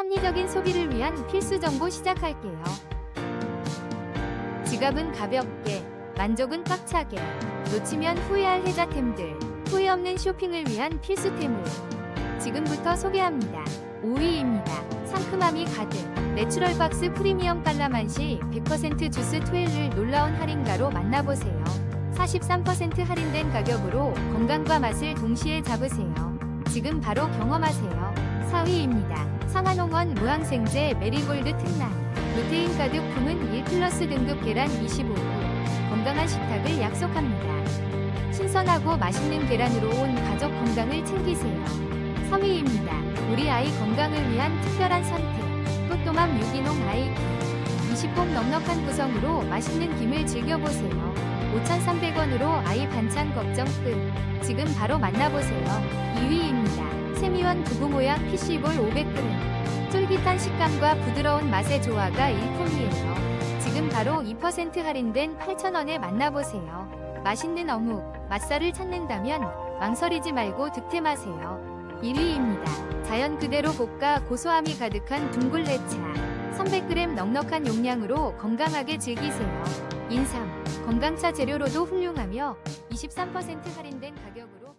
합리적인 소비를 위한 필수 정보 시작할게요. 지갑은 가볍게, 만족은 꽉차게, 놓치면 후회할 혜자템들, 후회 없는 쇼핑을 위한 필수템을 지금부터 소개합니다. 5위입니다. 상큼함이 가득, 내추럴박스 프리미엄 깔라만시 100% 주스 트웰를 놀라운 할인가로 만나보세요. 43% 할인된 가격으로 건강과 맛을 동시에 잡으세요. 지금 바로 경험하세요. 4위입니다. 상한홍원 무항생제 메리골드 특란. 루테인 가득 품은 1 플러스 등급 계란 25구. 건강한 식탁을 약속합니다. 신선하고 맛있는 계란으로 온 가족 건강을 챙기세요. 3위입니다. 우리 아이 건강을 위한 특별한 선택. 또또맘 유기농 아이 김. 20공 넉넉한 구성으로 맛있는 김을 즐겨보세요. 5,300원으로 아이 반찬 걱정 끝. 지금 바로 만나보세요. 2위입니다. 세미원 두부 모양 PC볼 500g. 쫄깃한 식감과 부드러운 맛의 조화가 일품이에요. 지금 바로 2% 할인된 8,000원에 만나보세요. 맛있는 어묵, 맛살을 찾는다면 망설이지 말고 득템하세요. 1위입니다. 자연 그대로 볶아 고소함이 가득한 둥글레차. 300g 넉넉한 용량으로 건강하게 즐기세요. 인삼, 건강차 재료로도 훌륭하며 23% 할인된 가격으로